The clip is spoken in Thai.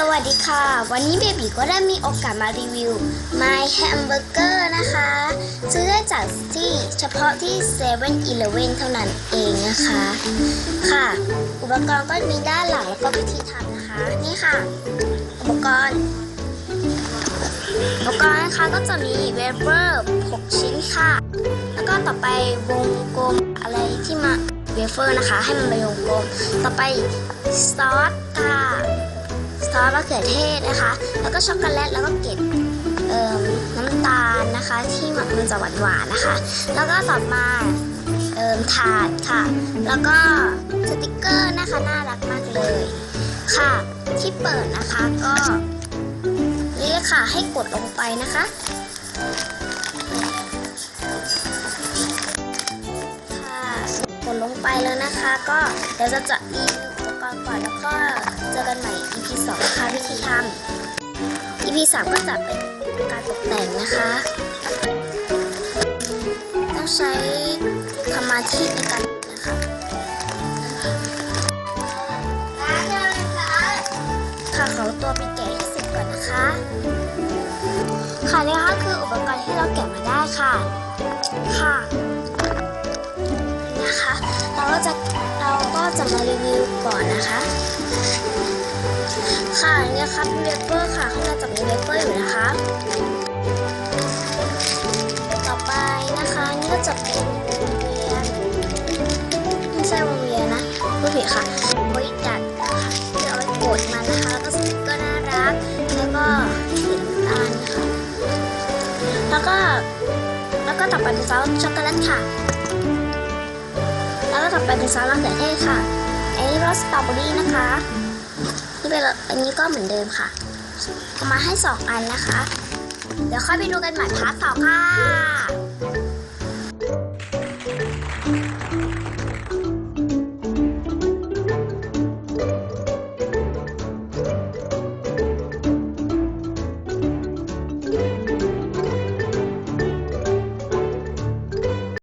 สวัสดีค่ะ วันนี้เบบีก็ได้มีโอกาสมารีวิว My Hamburger นะคะ ซื้อได้จากที่เฉพาะที่7 e เ e ่ e อเท่านั้นเองนะคะ ค่ะ อุปกรณ์ก็มีด้านหลังแล้วก็วิธีทำนะคะ นี่ค่ะ อุปกรณ์ อุปกรณ์นะคะก็จะมีเวเบอร์6ชิ้นค่ะ แล้วก็ต่อไปวงกลมอะไรที่มาเวเฟอร์นะคะ ให้มันเป็นวงกลม ต่อไปซอสค่ะ ซอสมะเขือเทศนะคะ แล้วก็ช็อกโกแลตแล้วก็เกล็ดน้ำตาลนะคะ ที่มันจะหวานหวานๆนะคะ แล้วก็ต่อมาเอ่มถาดค่ะ แล้วก็สติกเกอร์นะคะน่ารักมากเลยค่ะ ที่เปิดนะคะก็นี่เลยค่ะให้กดลงไปนะคะค่ะกดลงไปแล้วนะคะ ก็เดี๋ยวจะจะรีวิวอุปกรณ์ก่อนแล้วก็เจอกันใหม่ EP 2ค่ะวิธีทำ EP 3ก็จะเป็นการตกแต่งนะคะ ต้องใช้สมาธิในการนะคะค่ะขอตัวไปแกะให้เสร็จก่อนนะคะ ค่ะนี่ค่ะคืออุปกรณ์ที่เราแกะมาได้ค่ะ ค่ะนะคะ เราก็จะเราก็จะมารีวิวก่อนนะคะคะ นี่ะคะเป็นเวเปอร์ค่ะข้างในจะมีเวเปอร์อยู่นะคะ ต่อไปนะคะนี่ก็จะเป็นวงเวียนไม่ใช่วงเวียนนะพูดผิดค่ะไว้ดัดนะคะที่เอาไว้กดมันนะคะแล้วก็สติกเกอร์น่ารักแล้วก็สีน้ำตาลนะคะแล้วก็แล้วก็ต่อไปเป็นซอสช็อกโกแลตค่ะ แล้วก็ต่อไปเป็นซอสมะเขือเทศค่ะอันนี้รสสตรอเบอรี่นะคะ นี่เป็นอันนี้ก็เหมือนเดิมค่ะเอามาให้สองอันนะคะ เดี๋ยวค่อยไปดูกันใหม่พาร์ทต่อค่ะ